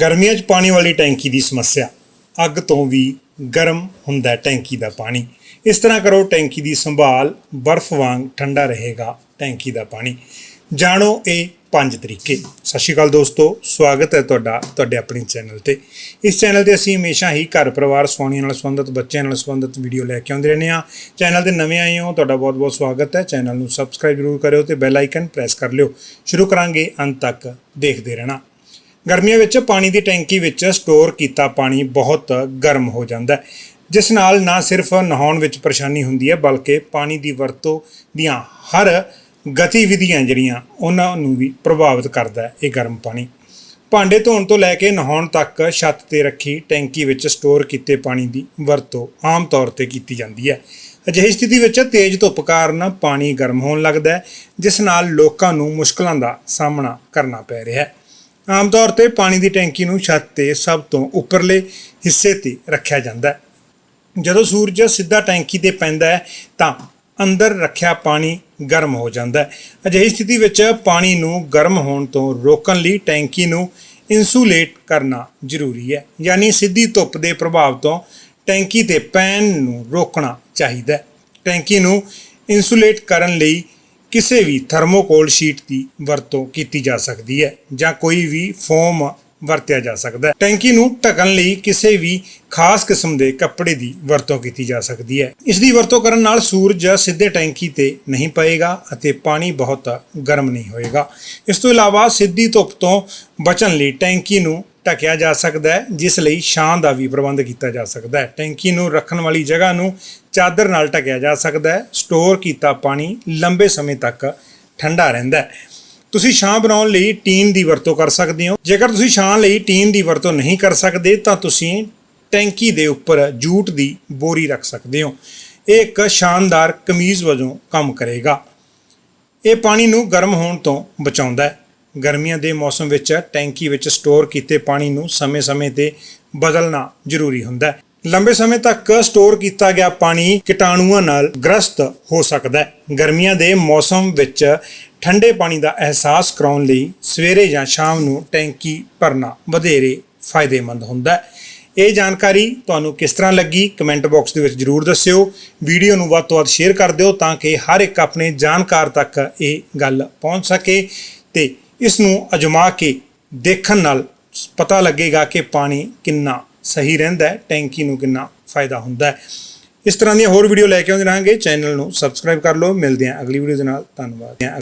ਗਰਮੀਆਂ 'ਚ ਪਾਣੀ ਵਾਲੀ ਟੈਂਕੀ ਦੀ ਸਮੱਸਿਆ। ਅੱਗ ਤੋਂ ਵੀ ਗਰਮ ਹੁੰਦਾ ਟੈਂਕੀ ਦਾ ਪਾਣੀ। ਇਸ ਤਰ੍ਹਾਂ ਕਰੋ ਟੈਂਕੀ ਦੀ ਸੰਭਾਲ ਬਰਫ਼ ਵਾਂਗ ਠੰਡਾ ਰਹੇਗਾ ਟੈਂਕੀ ਦਾ ਪਾਣੀ। ਜਾਣੋ ਇਹ ਪੰਜ ਤਰੀਕੇ। ਸਤਿ ਸ਼੍ਰੀ ਅਕਾਲ ਦੋਸਤੋ, ਸਵਾਗਤ ਹੈ ਤੁਹਾਡਾ, ਤੁਹਾਡੇ ਆਪਣੇ ਚੈਨਲ ਤੇ। ਇਸ ਚੈਨਲ ਤੇ ਅਸੀਂ ਹਮੇਸ਼ਾ ਹੀ ਘਰ ਪਰਿਵਾਰ, ਸਵਾਣੀਆਂ ਨਾਲ ਸੰਬੰਧਿਤ, ਬੱਚਿਆਂ ਨਾਲ ਸੰਬੰਧਿਤ ਵੀਡੀਓ ਲੈ ਕੇ ਆਉਂਦੇ ਰਹਿੰਦੇ ਹਾਂ। ਚੈਨਲ ਤੇ ਨਵੇਂ ਆਏ ਹੋ, ਤੁਹਾਡਾ ਬਹੁਤ-ਬਹੁਤ ਸਵਾਗਤ ਹੈ। ਚੈਨਲ ਨੂੰ ਸਬਸਕ੍ਰਾਈਬ ਜ਼ਰੂਰ ਕਰਿਓ ਤੇ ਬੈਲ ਆਈਕਨ ਪ੍ਰੈਸ ਕਰ ਲਿਓ। ਸ਼ੁਰੂ ਕਰਾਂਗੇ ਅੰਤ ਤੱਕ ਦੇਖਦੇ ਰਹਿਣਾ। ਗਰਮੀਆਂ ਵਿੱਚ ਪਾਣੀ ਦੀ ਟੈਂਕੀ ਵਿੱਚ ਸਟੋਰ ਕੀਤਾ ਪਾਣੀ ਬਹੁਤ ਗਰਮ ਹੋ ਜਾਂਦਾ ਹੈ, ਜਿਸ ਨਾਲ ਨਾ ਸਿਰਫ ਨਹਾਉਣ ਵਿੱਚ ਪਰੇਸ਼ਾਨੀ ਹੁੰਦੀ ਹੈ, ਬਲਕਿ ਪਾਣੀ ਦੀ ਵਰਤੋਂ ਦੀਆਂ ਹਰ ਗਤੀਵਿਧੀਆਂ ਜਿਹੜੀਆਂ ਉਹਨਾਂ ਨੂੰ ਵੀ ਪ੍ਰਭਾਵਿਤ ਕਰਦਾ ਹੈ ਇਹ ਗਰਮ ਪਾਣੀ। ਭਾਂਡੇ ਧੋਣ ਤੋਂ ਲੈ ਕੇ ਨਹਾਉਣ ਤੱਕ ਛੱਤ ਤੇ ਰੱਖੀ ਟੈਂਕੀ ਵਿੱਚ ਸਟੋਰ ਕੀਤੇ ਪਾਣੀ ਦੀ ਵਰਤੋਂ ਆਮ ਤੌਰ ਤੇ ਕੀਤੀ ਜਾਂਦੀ ਹੈ। ਅਜਿਹੀ ਸਥਿਤੀ ਵਿੱਚ ਤੇਜ਼ ਧੁੱਪ ਕਾਰਨ ਪਾਣੀ ਗਰਮ ਹੋਣ ਲੱਗਦਾ ਹੈ, ਜਿਸ ਨਾਲ ਲੋਕਾਂ ਨੂੰ ਮੁਸ਼ਕਲਾਂ ਦਾ ਸਾਹਮਣਾ ਕਰਨਾ ਪੈ ਰਿਹਾ ਹੈ। ਆਮ ਤੌਰ ਤੇ ਪਾਣੀ ਦੀ ਟੈਂਕੀ ਨੂੰ ਛੱਤ ਤੇ ਸਭ ਤੋਂ ਉੱਪਰਲੇ ਹਿੱਸੇ ਤੇ ਰੱਖਿਆ ਜਾਂਦਾ ਹੈ। ਜਦੋਂ ਸੂਰਜ ਸਿੱਧਾ ਟੈਂਕੀ ਤੇ ਪੈਂਦਾ ਹੈ, ਤਾਂ ਅੰਦਰ ਰੱਖਿਆ ਪਾਣੀ ਗਰਮ ਹੋ ਜਾਂਦਾ ਹੈ। ਅਜਿਹੀ ਸਥਿਤੀ ਵਿੱਚ ਪਾਣੀ ਨੂੰ ਗਰਮ ਹੋਣ ਤੋਂ ਰੋਕਣ ਲਈ ਟੈਂਕੀ ਨੂੰ ਇਨਸੂਲੇਟ ਕਰਨਾ ਜ਼ਰੂਰੀ ਹੈ। ਯਾਨੀ ਸਿੱਧੀ ਧੁੱਪ ਦੇ ਪ੍ਰਭਾਵ ਤੋਂ ਟੈਂਕੀ ਤੇ ਪੈਨ ਨੂੰ ਰੋਕਣਾ ਚਾਹੀਦਾ ਹੈ। ਟੈਂਕੀ ਨੂੰ ਇਨਸੂਲੇਟ ਕਰਨ ਲਈ ਕਿਸੇ ਵੀ ਥਰਮੋਕੋਲ ਸ਼ੀਟ ਦੀ ਵਰਤੋਂ ਕੀਤੀ ਜਾ ਸਕਦੀ ਹੈ ਜਾਂ ਕੋਈ ਵੀ ਫੋਮ ਵਰਤਿਆ ਜਾ ਸਕਦਾ ਹੈ। ਟੈਂਕੀ ਨੂੰ ਢੱਕਣ ਲਈ ਕਿਸੇ ਵੀ ਖਾਸ ਕਿਸਮ ਦੇ ਕੱਪੜੇ ਦੀ ਵਰਤੋਂ ਕੀਤੀ ਜਾ ਸਕਦੀ ਹੈ। ਇਸ ਦੀ ਵਰਤੋਂ ਕਰਨ ਨਾਲ ਸੂਰਜ ਸਿੱਧੇ ਟੈਂਕੀ ਤੇ ਨਹੀਂ ਪਏਗਾ ਅਤੇ ਪਾਣੀ ਬਹੁਤ ਗਰਮ ਨਹੀਂ ਹੋਏਗਾ। ਇਸ ਤੋਂ ਇਲਾਵਾ ਸਿੱਧੀ ਧੁੱਪ ਤੋਂ ਬਚਣ ਲਈ ਟੈਂਕੀ ਨੂੰ ਢਕਿਆ ਜਾ ਸਕਦਾ ਹੈ, ਜਿਸ ਲਈ ਛਾਂ ਦਾ ਵੀ ਪ੍ਰਬੰਧ ਕੀਤਾ ਜਾ ਸਕਦਾ ਹੈ। ਟੈਂਕੀ ਨੂੰ ਰੱਖਣ ਵਾਲੀ ਜਗ੍ਹਾ ਨੂੰ ਚਾਦਰ ਨਾਲ ਢੱਕਿਆ ਜਾ ਸਕਦਾ ਹੈ, ਸਟੋਰ ਕੀਤਾ ਪਾਣੀ ਲੰਬੇ ਸਮੇਂ ਤੱਕ ਠੰਡਾ ਰਹਿੰਦਾ ਹੈ। ਤੁਸੀਂ ਛਾਂ ਬਣਾਉਣ ਲਈ ਟੀਨ ਦੀ ਵਰਤੋਂ ਕਰ ਸਕਦੇ ਹੋ। ਜੇਕਰ ਤੁਸੀਂ ਛਾਂ ਲਈ ਟੀਨ ਦੀ ਵਰਤੋਂ ਨਹੀਂ ਕਰ ਸਕਦੇ, ਤਾਂ ਤੁਸੀਂ ਟੈਂਕੀ ਦੇ ਉੱਪਰ ਜੂਟ ਦੀ ਬੋਰੀ ਰੱਖ ਸਕਦੇ ਹੋ। ਇਹ ਇੱਕ ਸ਼ਾਨਦਾਰ ਕਮੀਜ਼ ਵਜੋਂ ਕੰਮ ਕਰੇਗਾ। ਇਹ ਪਾਣੀ ਨੂੰ ਗਰਮ ਹੋਣ ਤੋਂ ਬਚਾਉਂਦਾ ਹੈ। ਗਰਮੀਆਂ ਦੇ ਮੌਸਮ ਵਿੱਚ ਟੈਂਕੀ ਵਿੱਚ ਸਟੋਰ ਕੀਤੇ ਪਾਣੀ ਨੂੰ ਸਮੇਂ-ਸਮੇਂ ਤੇ ਬਦਲਣਾ ਜ਼ਰੂਰੀ ਹੁੰਦਾ ਹੈ। ਲੰਬੇ ਸਮੇਂ ਤੱਕ ਸਟੋਰ ਕੀਤਾ ਗਿਆ ਪਾਣੀ ਕੀਟਾਣੂਆਂ ਨਾਲ ਗ੍ਰਸਤ ਹੋ ਸਕਦਾ ਹੈ। ਗਰਮੀਆਂ ਦੇ ਮੌਸਮ ਵਿੱਚ ਠੰਡੇ ਪਾਣੀ ਦਾ ਅਹਿਸਾਸ ਕਰਾਉਣ ਲਈ ਸਵੇਰੇ ਜਾਂ ਸ਼ਾਮ ਨੂੰ ਟੈਂਕੀ ਭਰਨਾ ਵਧੇਰੇ ਫਾਇਦੇਮੰਦ ਹੁੰਦਾ ਹੈ। ਇਹ ਜਾਣਕਾਰੀ ਤੁਹਾਨੂੰ ਕਿਸ ਤਰ੍ਹਾਂ ਲੱਗੀ? ਕਮੈਂਟ ਬਾਕਸ ਦੇ ਵਿੱਚ ਜਰੂਰ ਦੱਸਿਓ। ਵੀਡੀਓ ਨੂੰ ਵੱਧ ਤੋਂ ਵੱਧ ਸ਼ੇਅਰ ਕਰ ਦਿਓ ਤਾਂ ਕਿ ਹਰ ਇੱਕ ਆਪਣੇ ਜਾਣਕਾਰ ਤੱਕ ਇਹ ਗੱਲ ਪਹੁੰਚ ਸਕੇ ਤੇ ਇਸ ਨੂੰ ਅਜਮਾ ਕੇ ਦੇਖਣ ਨਾਲ ਪਤਾ ਲੱਗੇਗਾ ਕਿ ਪਾਣੀ ਕਿੰਨਾ ਸਹੀ ਰਹਿੰਦਾ ਹੈ, ਟੈਂਕੀ ਨੂੰ ਕਿੰਨਾ ਫਾਇਦਾ ਹੁੰਦਾ ਹੈ। ਇਸ ਤਰ੍ਹਾਂ ਦੀਆਂ ਹੋਰ ਵੀਡੀਓ ਲੈ ਕੇ ਆਉਂਦੇ ਰਹਾਂਗੇ। ਚੈਨਲ ਨੂੰ ਸਬਸਕ੍ਰਾਈਬ ਕਰ ਲਓ। ਮਿਲਦੇ ਹਾਂ ਅਗਲੀ ਵੀਡੀਓ ਦੇ ਨਾਲ। ਧੰਨਵਾਦ।